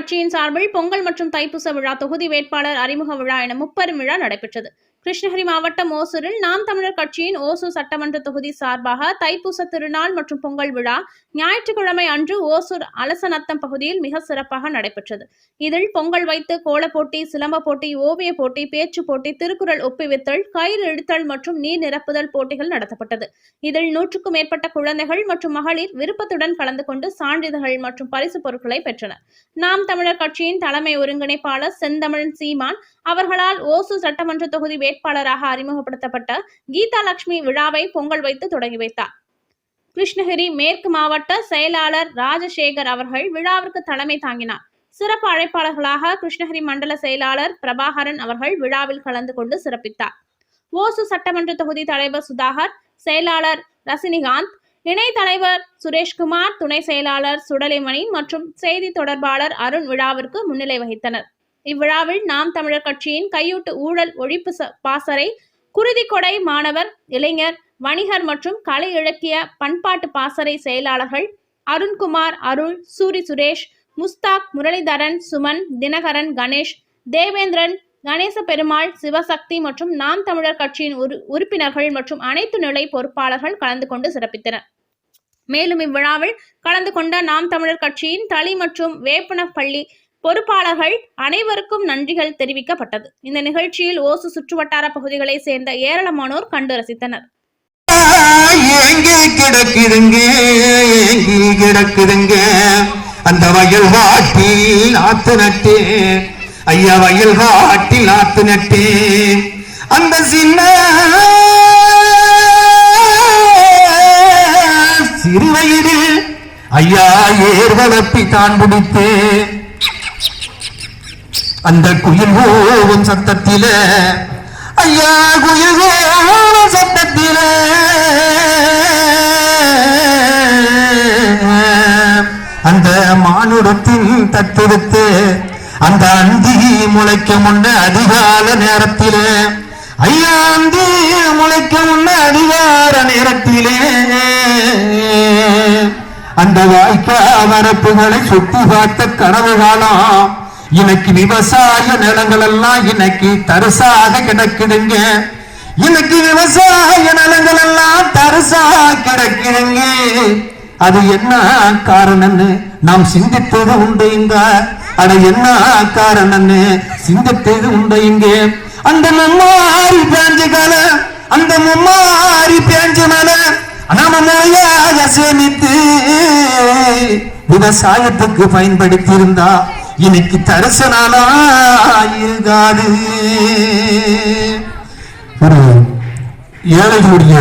கட்சியின் சார்பில் பொங்கல் மற்றும் தைப்பூச விழா தொகுதி வேட்பாளர் அறிமுக விழா என முப்பெரும் விழா நடைபெற்றது. கிருஷ்ணகிரி மாவட்டம் ஓசூரில் நாம் தமிழர் கட்சியின் ஓசூர் சட்டமன்ற தொகுதி சார்பாக தைப்பூச திருநாள் மற்றும் பொங்கல் விழா ஞாயிற்றுக்கிழமை அன்று ஓசூர் அலசநத்தம் பகுதியில் மிக சிறப்பாக நடைபெற்றது. இதில் பொங்கல் வைத்து கோலப் போட்டி சிலம்ப போட்டி ஓவிய போட்டி பேச்சு போட்டி திருக்குறள் ஒப்பிவித்தல் கயிறு இழுத்தல் மற்றும் நீர் நிரப்புதல் போட்டிகள் நடத்தப்பட்டது. இதில் நூற்றுக்கும் மேற்பட்ட குழந்தைகள் மற்றும் மகளிர் விருப்பத்துடன் கலந்து கொண்டு சான்றிதழ்கள் மற்றும் பரிசு பொருட்களை பெற்றனர். நாம் தமிழர் கட்சியின் தலைமை ஒருங்கிணைப்பாளர் செந்தமிழன் சீமான் அவர்களால் ஓசூர் சட்டமன்ற தொகுதி வேட்பாளராக அறிமுகப்படுத்தப்பட்ட கீதா லட்சுமி விழாவை பொங்கல் வைத்து தொடங்கி வைத்தார். கிருஷ்ணகிரி மேற்கு மாவட்ட செயலாளர் ராஜசேகர் அவர்கள் விழாவிற்கு தலைமை தாங்கினார். சிறப்பு அழைப்பாளர்களாக கிருஷ்ணகிரி மண்டல செயலாளர் பிரபாகரன் அவர்கள் விழாவில் கலந்து கொண்டு சிறப்பித்தார். ஓசு சட்டமன்ற தொகுதி தலைவர் சுதாகர் செயலாளர் ரசினிகாந்த் இணை தலைவர் சுரேஷ்குமார் துணை செயலாளர் சுடலைமணி மற்றும் செய்தி தொடர்பாளர் அருண் விழாவிற்கு முன்னிலை வகித்தனர். இவ்விழாவில் நாம் தமிழர் கட்சியின் கையூட்டு ஊழல் ஒழிப்பு பாசறை குருதிக்கொடை மாணவர் இளைஞர் வணிகர் மற்றும் கலை இலக்கிய பண்பாட்டு பாசறை செயலாளர்கள் அருண்குமார் அருள் சூரி சுரேஷ் முஸ்தாக் முரளிதரன் சுமன் தினகரன் கணேஷ் தேவேந்திரன் கணேச பெருமாள் சிவசக்தி மற்றும் நாம் தமிழர் கட்சியின் உறு உறுப்பினர்கள் மற்றும் அனைத்து நிலை பொறுப்பாளர்கள் கலந்து கொண்டு சிறப்பித்தனர். மேலும் இவ்விழாவில் கலந்து கொண்ட நாம் தமிழர் கட்சியின் தளி மற்றும் வேப்பன பள்ளி பொறுப்பாளர்கள் அனைவருக்கும் நன்றிகள் தெரிவிக்கப்பட்டது. இந்த நிகழ்ச்சியில் ஓசு சுற்றுவட்டார பகுதிகளை சேர்ந்த ஏராளமானோர் கண்டு ரசித்தனர். கிடக்குதுங்க அந்த வயல் வாட்டில் ஆத்து நட்டு ஐயா வயல் வாட்டில் ஆத்து நட்டே அந்த சின்ன சிறு வயதில் ஐயா ஏர் வளர்ப்பி தான் பிடித்து அந்த குயில் ஓவும் சத்தத்தில ஐயா குயில் ஓவும் சத்தத்தில. அந்த மானுடத்தின் தத்தெடுத்து அந்த அந்தி முளைக்க முன்ன அதிகால நேரத்திலே ஐயா அந்தி முளைக்க முன்ன அதிகார நேரத்திலே. அந்த வாய்க்கா வரப்புகளை சுத்தி பார்த்த கனவு காலம் இன்னைக்கு விவசாய நிலங்கள் எல்லாம் இன்னைக்கு தரிசாக கிடக்குதுங்க. இன்னைக்கு விவசாய நிலங்கள் எல்லாம் தரிசாக கிடக்குதுங்க. அது என்ன காரணம்னு நாம் சிந்தித்தது உண்டு இங்க. அட என்ன காரணம்னு சிந்தித்தது உண்டு இங்க. அந்த மும்மாரி பேஞ்ச கால அந்த மும்மாரி பேஞ்ச மேல நாம முறையாக சேமித்து விவசாயத்துக்கு பயன்படுத்தி இருந்தா இன்னைக்கு தரிசனாலா ஒரு ஏழைகளுடைய